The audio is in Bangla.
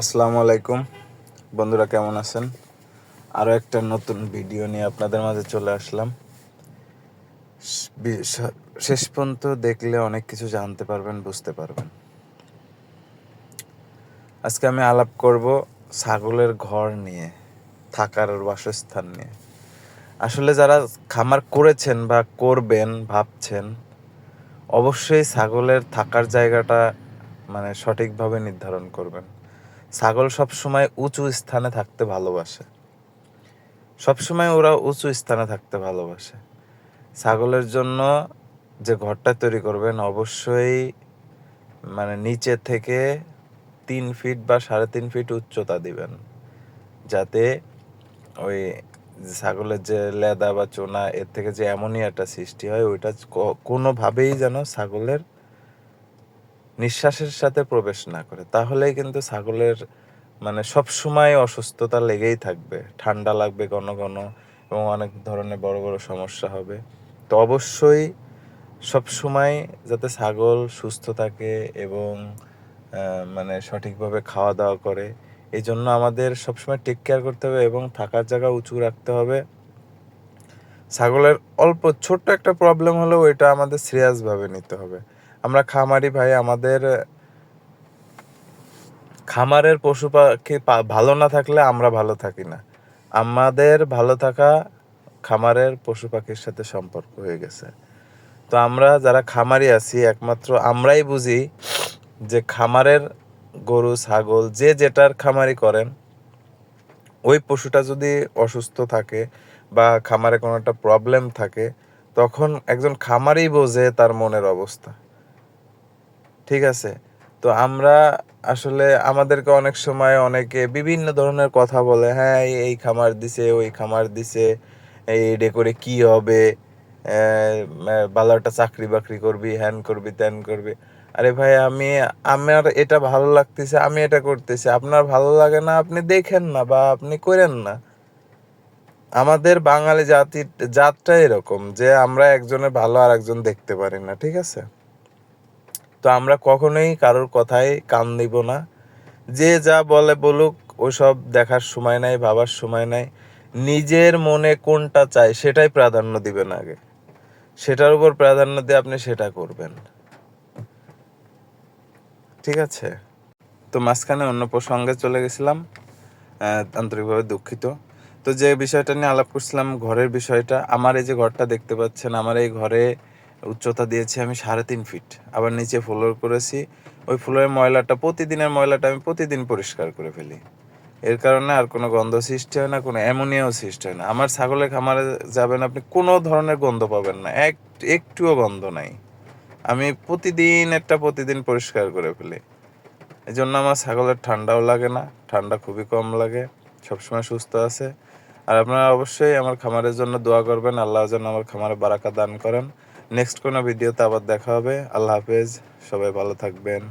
আসসালামু আলাইকুম। বন্ধুরা কেমন আছেন? আরও একটা নতুন ভিডিও নিয়ে আপনাদের মাঝে চলে আসলাম। শেষ পর্যন্ত দেখলে অনেক কিছু জানতে পারবেন, বুঝতে পারবেন। আজকে আমি আলাপ করব ছাগলের ঘর নিয়ে, থাকার বাসস্থান নিয়ে। আসলে যারা খামার করেছেন বা করবেন, ভাবছেন, অবশ্যই ছাগলের থাকার জায়গাটা মানে সঠিকভাবে নির্ধারণ করবেন। ছাগল সব সময় উঁচু স্থানে থাকতে ভালোবাসে। সব সময় ওরা উঁচু স্থানে থাকতে ভালোবাসে। ছাগলের জন্য যে ঘরটা তৈরি করবেন অবশ্যই মানে নিচে থেকে তিন ফিট বা সাড়ে তিন ফিট উচ্চতা দিবেন। যাতে ওই ছাগলের যে লেদা বা চোনা, এর থেকে যে অ্যামোনিয়াটা সৃষ্টি হয়, ওইটা কোনোভাবেই যেন ছাগলের নিঃশ্বাসের সাথে প্রবেশ না করে, তাহলেই কিন্তু ছাগলের মানে সব সময় অসুস্থতা লেগেই থাকবে। ঠান্ডা লাগবে ঘন ঘন এবং অনেক ধরনের বড় বড় সমস্যা হবে। তো অবশ্যই সব সময় যাতে ছাগল সুস্থ থাকে এবং মানে সঠিকভাবে খাওয়া দাওয়া করে, এই জন্য আমাদের সবসময় টেক কেয়ার করতে হবে এবং থাকার জায়গা উঁচু রাখতে হবে। ছাগলের অল্প ছোট্ট একটা প্রবলেম হলেও এটা আমাদের সিরিয়াসভাবে নিতে হবে। আমরা খামারি ভাই, আমাদের খামারের পশু পাখি ভালো না থাকলে আমরা ভালো থাকি না। আমাদের ভালো থাকা খামারের পশু পাখির সাথে সম্পর্ক হয়ে গেছে। তো আমরা যারা খামারি আছি, একমাত্র আমরাই বুঝি যে খামারের গরু, ছাগল, যে যেটার খামারি করেন, ওই পশুটা যদি অসুস্থ থাকে বা খামারে কোনো একটা প্রবলেম থাকে, তখন একজন খামারই বোঝে তার মনের অবস্থা। ঠিক আছে। তো আমরা আসলে আমাদেরকে অনেক সময় অনেকে বিভিন্ন ধরনের কথা বলে হ্যাঁ এই- খামার দিছে, ওই খামার দিছে, এই করে কি হবে? ভালো একটা চাকরি বাকরি করবি, হ্যান করবি, ত্যান করবি। আরে ভাই, আমি, আমার এটা ভালো লাগতেছে, আমি এটা করতেছি। আপনার ভালো লাগে না, আপনি দেখেন না বা আপনি করেন না। আমাদের বাঙালি জাতির জাতটা এরকম যে আমরা একজনের ভালো আর একজন দেখতে পারি না, ঠিক আছে? তো আমরা কখনোই কারোর কথায় কান দিব না। যে যা বলে বলুক, ওসব দেখার সময় নাই, ভাবার সময় নাই। নিজের মনে কোনটা চাই সেটাই প্রাধান্য দিবেন আগে। সেটার উপর প্রাধান্য দিয়ে আপনি সেটা করবেন। ঠিক আছে? তো মাঝখানে অন্য প্রসঙ্গে চলে গেছিলাম আন্তরিকভাবে দুঃখিত। তো যে বিষয়টা নিয়ে আলাপ করছিলাম, ঘরের বিষয়টা, আমার এই যে ঘরটা দেখতে পাচ্ছেন, আমার এই ঘরে উচ্চতা দিয়েছি আমি সাড়ে তিন ফিট। আবার নিচে ফ্লোর করেছি। ওই ফ্লোরের ময়লাটা, প্রতিদিনের ময়লাটা আমি প্রতিদিন পরিষ্কার করে ফেলি। এর কারণে আর কোনো গন্ধ সৃষ্টি হয় না, কোনো অ্যামোনিয়াও সৃষ্টি হয় না। আমার ছাগলের খামারে যাবেন আপনি, কোনো ধরনের গন্ধ পাবেন না। এক, একটুও গন্ধ নাই। আমি প্রতিদিন, একটা প্রতিদিন পরিষ্কার করে ফেলি। এই জন্য আমার ছাগলের ঠান্ডাও লাগে না, ঠান্ডা খুবই কম লাগে, সবসময় সুস্থ আছে। আর আপনারা অবশ্যই আমার খামারের জন্য দোয়া করবেন, আল্লাহ যেন আমার খামারে বারাকা দান করেন। নেক্সট কোনো ভিডিওতে আবার দেখা হবে। আল্লাহ হাফেজ সবাই ভালো থাকবেন।